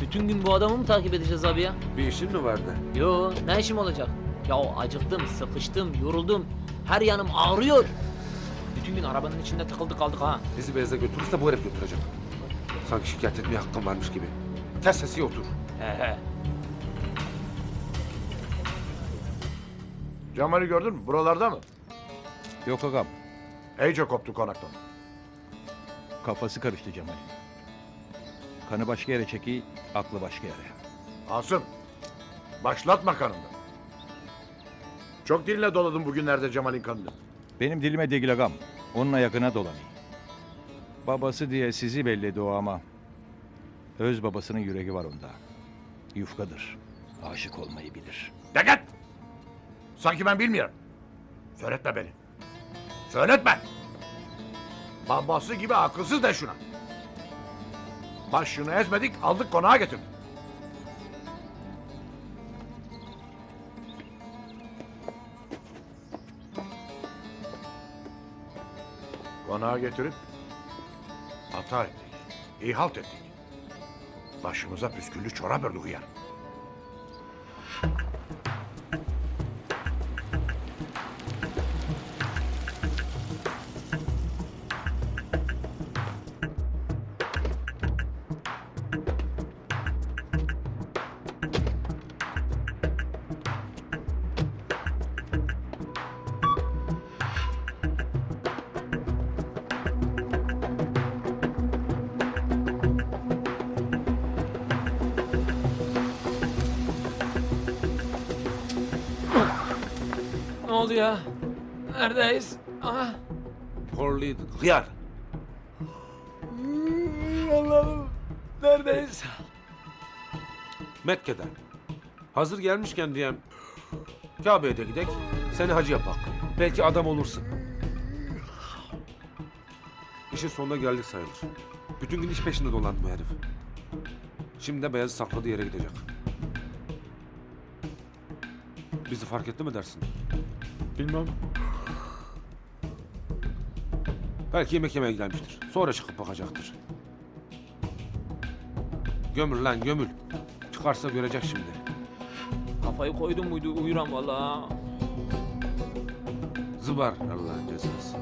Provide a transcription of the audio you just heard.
Bütün gün bu adamı mı takip edeceğiz abi ya? Bir işin mi vardı? Yo ne işim olacak? Ya acıktım, sıkıştım, yoruldum. Her yanım ağrıyor. Bütün gün arabanın içinde tıkıldık kaldık ha. Bizi Beyaz'a götürürse bu herif götürecek. Sanki şikayet etmeye hakkım varmış gibi. Ters sesi otur. He he. Cemal'i gördün mü? Buralarda mı? Yok agam. İyice koptu konaktan. Kafası karıştı Cemal'in. Kanı başka yere çeki, aklı başka yere. Asım, başlatma kanını. Çok diline doladın bugünlerde Cemal'in kanını. Benim dilime değil agam. Onun ayakına dolanayım. Babası diye sizi belledi o ama. Öz babasının yüreği var onda. Yufkadır. Aşık olmayı bilir. De git! Sanki ben bilmiyorum. Söyletme beni. Söyletme! Babası gibi akılsız de şuna. Başını ezmedik, aldık konağa getirdik. Konağa getirip hata ettik. İhalt ettik. Başımıza püsküllü çorap ördü hıyar. Oldu ya? Neredeyiz? Aha. Horluydun. Hıyar. Allah'ım. Neredeyiz? Mekke'de. Hazır gelmişken diyem. Kabe'ye de gidek. Seni hacı yapak. Belki adam olursun. İşin sonuna geldik sayılır. Bütün gün iş peşinde dolandı bu herif. Şimdi de Beyaz'ı sakladığı yere gidecek. Bizi fark etti mi dersin? Bilmem. Belki yemek yemeye gelmiştir. Sonra çıkıp bakacaktır. Gömül lan gömül. Çıkarsa görecek şimdi. Kafayı koydum muydu uyuram valla. Zıbar Allah'ın cezası.